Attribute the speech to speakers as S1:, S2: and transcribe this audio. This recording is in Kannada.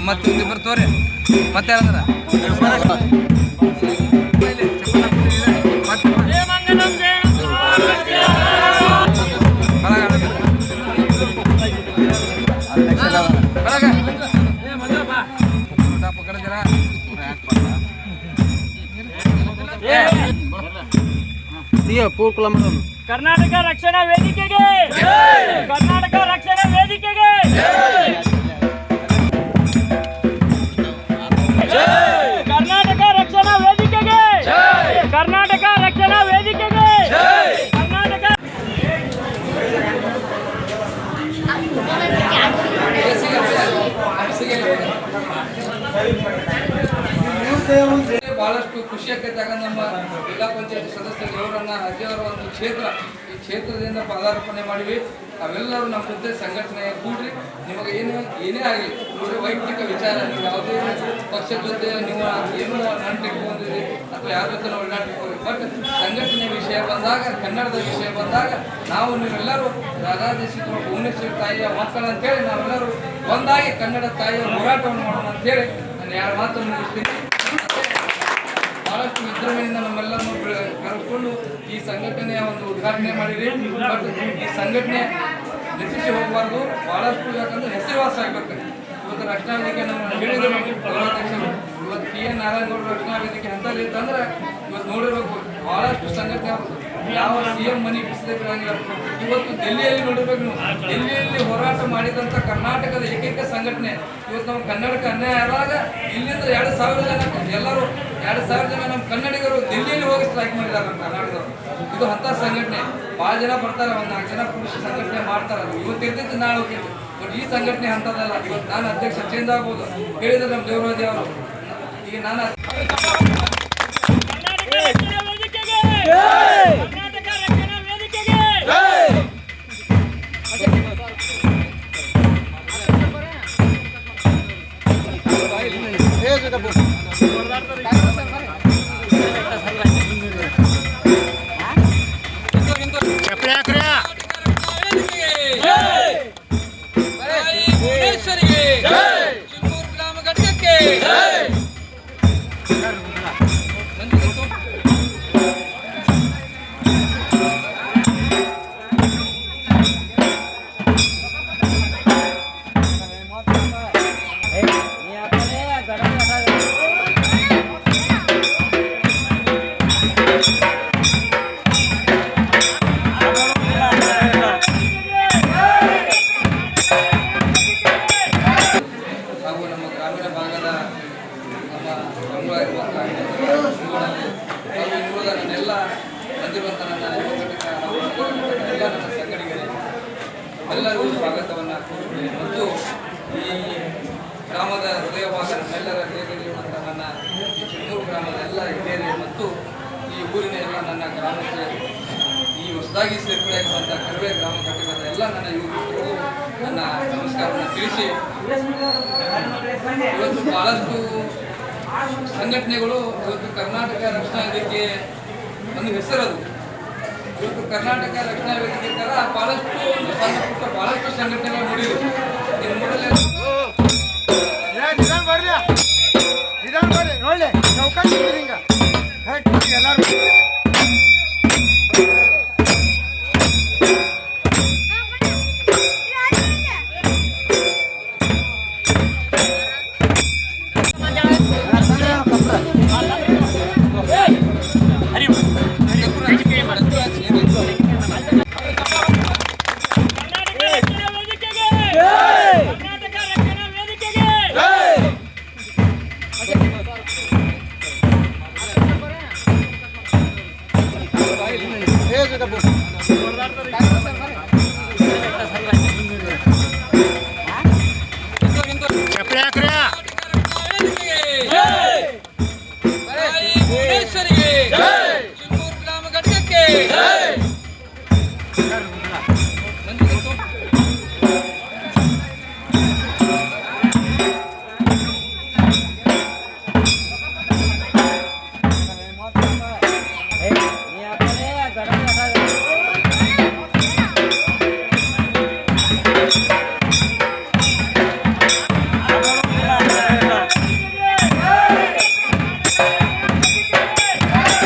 S1: ಮತ್ತೆ ಇಬ್ಬರು ತೋರಿ. ಮತ್ತೆ ಯಾರಂದ್ರ?
S2: ಕರ್ನಾಟಕ ರಕ್ಷಣಾ ವೇದಿಕೆಗೆ! ಕರ್ನಾಟಕ ರಕ್ಷಣಾ ವೇದಿಕೆಗೆ!
S1: ಬಹಳಷ್ಟು ಖುಷಿ ಆಗ್ತಾಗ ನಮ್ಮ ಜಿಲ್ಲಾ ಪಂಚಾಯತ್ ಸದಸ್ಯರು ಇವರನ್ನ ರಾಜ್ಯವರ ಒಂದು ಕ್ಷೇತ್ರ, ಈ ಕ್ಷೇತ್ರದಿಂದ ಪದಾರ್ಪಣೆ ಮಾಡಿವಿ ಅವೆಲ್ಲರೂ ನಮ್ಮ ಜೊತೆ ಸಂಘಟನೆ ಕೂಡ್ರಿ. ನಿಮಗೆ ಏನು ಏನೇ ಆಗಲಿ ನೋಡಿ ವೈಯಕ್ತಿಕ ವಿಚಾರ ಯಾವುದೇ ಪಕ್ಷದ ಜೊತೆ ನೀವು ಏನು ನಂಟಿಟ್ಕೊಂಡಿರಿ ಅಥವಾ ಯಾರ ಜೊತೆ ನಾವು ಬಟ್ ಸಂಘಟನೆ ವಿಷಯ ಬಂದಾಗ, ಕನ್ನಡದ ವಿಷಯ ಬಂದಾಗ, ನಾವು ನೀವೆಲ್ಲರೂ ರಾಧಾದೇಶಿಕ ಭುವನೇಶ್ವರಿ ತಾಯಿಯ ಮಕ್ಕಳು ಅಂತೇಳಿ ನಾವೆಲ್ಲರೂ ಒಂದಾಗಿ ಕನ್ನಡ ತಾಯಿಯ ಹೋರಾಟವನ್ನು ಮಾಡೋಣ ಅಂತೇಳಿ ನಾನು ಯಾರ ಮಾತನ್ನು ಮುಗಿಸ್ತೀನಿ. ಬಹಳಷ್ಟು ವಿಜೃಂಭಣೆಯಿಂದ ನಮ್ಮೆಲ್ಲರನ್ನು ಕರೆದುಕೊಂಡು ಈ ಸಂಘಟನೆಯ ಒಂದು ಉದ್ಘಾಟನೆ ಮಾಡಿರಿ. ಬಟ್ ಈ ಸಂಘಟನೆ ನಶಿಸಿ ಹೋಗಬಾರ್ದು. ಬಹಳಷ್ಟು ಯಾಕಂದ್ರೆ ಹೆಸರುವಾಸ ಆಗ್ಬೇಕು. ಇವತ್ತು ರಕ್ಷಣಾ ವೇದಿಕೆ ನಮ್ಮ ಹೇಳಿದ್ರು. ಇವತ್ತು ಟಿ ಎನ್ ನಾರಾಯಣಗೌಡರು ರಕ್ಷಣಾ ವೇದಿಕೆ ಅಂತಲ್ಲಿ ಇತ್ತಂದ್ರೆ ಇವತ್ತು ಅವ್ರದ್ದು. ಯಾವ ಸಿ ಎಂ ಮನಿ ಬಿಸಿಲೇ ಬಿಡಂಗಿಲ್ಲ. ಇವತ್ತು ಡೆಲ್ಲಿಯಲ್ಲಿ ನೋಡಬೇಕು ನೀವು. ಹೋರಾಟ ಮಾಡಿದಂಥ ಕರ್ನಾಟಕದ ಏಕೈಕ ಸಂಘಟನೆ. ಇವತ್ತು ನಮ್ಮ ಕನ್ನಡಕ್ಕೆ ಅನ್ಯಾಯ ಆದಾಗ ಇಲ್ಲಿಂದ ಎರಡು ಸಾವಿರ ಜನ ಎಲ್ಲರೂ, ಎರಡು ಸಾವಿರ ಜನ ನಮ್ಮ ಕನ್ನಡಿಗರು ಡೆಲ್ಲಿಯಲ್ಲಿ ಹೋಗಿ ಸ್ಟ್ರೈಕ್ ಮಾಡಿದ್ದಾರೆ ನಮ್ಮ ಕರ್ನಾಟಕದವರು. ಇದು ಅಂಥ ಸಂಘಟನೆ. ಭಾಳ ಜನ ಬರ್ತಾರೆ, ಒಂದು ನಾಲ್ಕು ಜನ ಪುರುಷ ಸಂಘಟನೆ ಮಾಡ್ತಾರೆ. ಇವತ್ತು ಇರ್ತಿತ್ತು, ನಾಳೆ ಹೋಗಿದ್ದು ಬಟ್ ಈ ಸಂಘಟನೆ ಅಂತದಲ್ಲ ಇವತ್ತು ನಾನು ಅಧ್ಯಕ್ಷ ಚೇಂಜ್ ಆಗ್ಬೋದು. ಹೇಳಿದ್ರೆ ನಮ್ಮ ದೇವರಾಜಿ ಅವರು. ಈಗ ನಾನು Кепля, кря! ಹಾಗೂ ಇನ್ನುಳಿದ ನನ್ನ ಸಂಘಟನೆಗಳಿಗೆ ಎಲ್ಲರಿಗೂ ಸ್ವಾಗತವನ್ನು ಕೋರುತ್ತೇನೆ. ಮತ್ತು ಈ ಗ್ರಾಮದ ಹೃದಯ ಭಾಗ ನಮ್ಮೆಲ್ಲರ ಹೃದಯದಲ್ಲಿರುವಂಥ ನನ್ನ ಚಿನ್ನೂರು ಗ್ರಾಮದ ಎಲ್ಲ ಹಿರಿಯರು ಮತ್ತು ಈ ಊರಿನ ಎಲ್ಲ ನನ್ನ ಗ್ರಾಮಕ್ಕೆ ಈ ಹೊಸದಾಗಿ ಸೇರ್ಪಡೆಯಾಗಿರುವಂಥ ಕರುವೆ ಗ್ರಾಮ ಘಟಕದ ಎಲ್ಲ ನನ್ನ ಯುವಕರು ನನ್ನ ನಮಸ್ಕಾರವನ್ನು ತಿಳಿಸಿ, ಇವತ್ತು ಬಹಳಷ್ಟು ಸಂಘಟನೆಗಳು ಇವತ್ತು ಕರ್ನಾಟಕ ರಕ್ಷಣಾ ವೇದಿಕೆ ಒಂದು ಹೆಸರದು. ಇವತ್ತು ಕರ್ನಾಟಕ ರಕ್ಷಣಾ ವೇದಿಕೆ ತರ ಬಹಳಷ್ಟು ಒಂದು ಸಣ್ಣ ಪುಟ್ಟ ಬಹಳಷ್ಟು ಸಂಘಟನೆಗಳು ನೋಡಿದ್ರು ಇನ್ನು ಮೂಡಲೇ
S3: ನಿಧಾನ ಬರ್ಲಿ ನೋಡ್ಲಿ ಚೌಕಾಸಿ ಹಿಂಗ. ಎಲ್ಲಾರು